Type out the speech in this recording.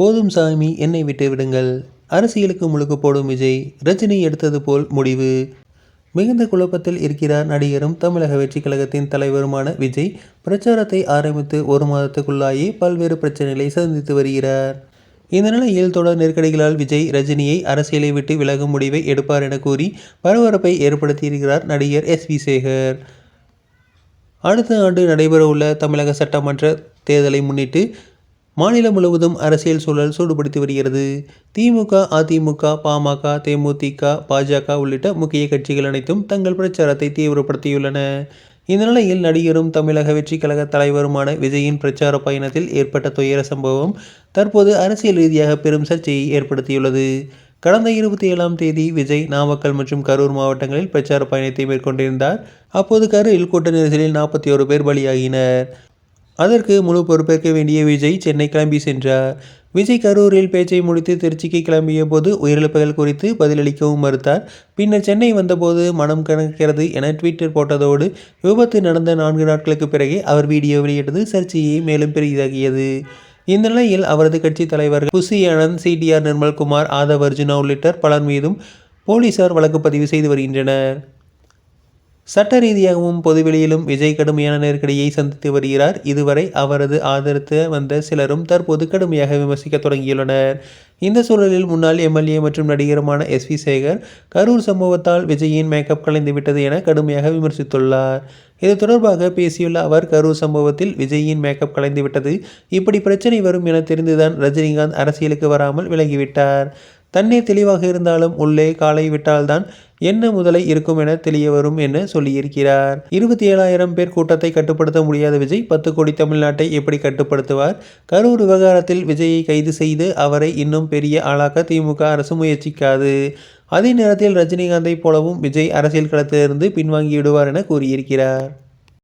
போதும் சாமி என்னை விட்டு விடுங்கள். அரசியலுக்கு முழுக்க போடும் விஜய் ரஜினி எடுத்தது போல் முடிவு. மிகுந்த குழப்பத்தில் இருக்கிறார் நடிகரும் தமிழக வெற்றி கழகத்தின் தலைவருமான விஜய் பிரச்சாரத்தை ஆரம்பித்து ஒரு மாதத்துக்குள்ளாயே பல்வேறு பிரச்சனைகளை சந்தித்து வருகிறார். இந்த நிலையில் தொடர் நெருக்கடிகளால் விஜய் ரஜினியை அரசியலை விட்டு விலகும் முடிவை எடுப்பார் என கூறி பரபரப்பை ஏற்படுத்தியிருக்கிறார் நடிகர் எஸ் வி சேகர் அடுத்த ஆண்டு நடைபெறவுள்ள தமிழக சட்டமன்ற தேர்தலை முன்னிட்டு மாநிலம் முழுவதும் அரசியல் சூழல் சூடுபடுத்தி வருகிறது. திமுக அதிமுக பாமக தேமுதிக பாஜக உள்ளிட்ட முக்கிய கட்சிகள் அனைத்தும் தங்கள் பிரச்சாரத்தை தீவிரப்படுத்தியுள்ளன. இந்த நிலையில் நடிகரும் தமிழக வெற்றி கழக தலைவருமான விஜயின் பிரச்சார பயணத்தில் ஏற்பட்ட துயர சம்பவம் தற்போது அரசியல் ரீதியாக பெரும் சர்ச்சையை ஏற்படுத்தியுள்ளது. கடந்த இருபத்தி ஏழாம் தேதி விஜய் நாமக்கல் மற்றும் கரூர் மாவட்டங்களில் பிரச்சார பயணத்தை மேற்கொண்டிருந்தார். அப்போது கரூரில் கூட்ட நெரிசலில் நாற்பத்தி ஒரு பேர் பலியாகினர். அதற்கு முழு பொறுப்பேற்க வேண்டிய விஜய் சென்னை கிளம்பி சென்றார். விஜய் கரூரில் பேச்சை முடித்து திருச்சிக்கு கிளம்பிய போது உயிரிழப்புகள் குறித்து பதிலளிக்கவும் மறுத்தார். பின்னர் சென்னை வந்தபோது மனம் கணக்கிறது என ட்விட்டர் போட்டதோடு விபத்து நடந்த நான்கு நாட்களுக்கு பிறகே அவர் வீடியோ வெளியிட்டது சர்ச்சையை மேலும் பெரிதாகியது இந்த நிலையில் அவரது கட்சி தலைவர்கள் புசி ஆனந்த் சிடிஆர் நிர்மல்குமார் ஆதவ் அர்ஜுனா உள்ளிட்ட பலர் மீதும் போலீசார் வழக்கு பதிவு செய்து வருகின்றனர். சட்ட ரீதியாகவும் பொதுவெளியிலும் விஜய் கடுமையான நெருக்கடியை சந்தித்து வருகிறார். இதுவரை அவரது ஆதரித்து வந்த சிலரும் தற்போது கடுமையாக விமர்சிக்க தொடங்கியுள்ளனர். இந்த சூழலில் முன்னாள் எம்எல்ஏ மற்றும் நடிகருமான எஸ் வி சேகர் கரூர் சம்பவத்தால் விஜயின் மேக்கப் கலைந்து விட்டது என கடுமையாக விமர்சித்துள்ளார். இது தொடர்பாக பேசியுள்ள அவர் கரூர் சம்பவத்தில் விஜயின் மேக்கப் கலைந்து விட்டது இப்படி பிரச்சனை வரும் என தெரிந்துதான் ரஜினிகாந்த் அரசியலுக்கு வராமல் விலகிவிட்டார். தண்ணே தெளிவாக இருந்தாலும் உள்ளே காலை விட்டால்தான் என்ன முதலை இருக்கும் என தெரிய வரும் என சொல்லியிருக்கிறார். இருபத்தி ஏழாயிரம் பேர் கூட்டத்தை கட்டுப்படுத்த முடியாத விஜய் பத்து கோடி தமிழ்நாட்டை எப்படி கட்டுப்படுத்துவார்? கரூர் விவகாரத்தில் விஜயை கைது செய்து அவரை இன்னும் பெரிய ஆளாக்க திமுக அரசு முயற்சிக்காது. அதே நேரத்தில் ரஜினிகாந்தை போலவும் விஜய் அரசியல் களத்திலிருந்து பின்வாங்கிவிடுவார் என கூறியிருக்கிறார்.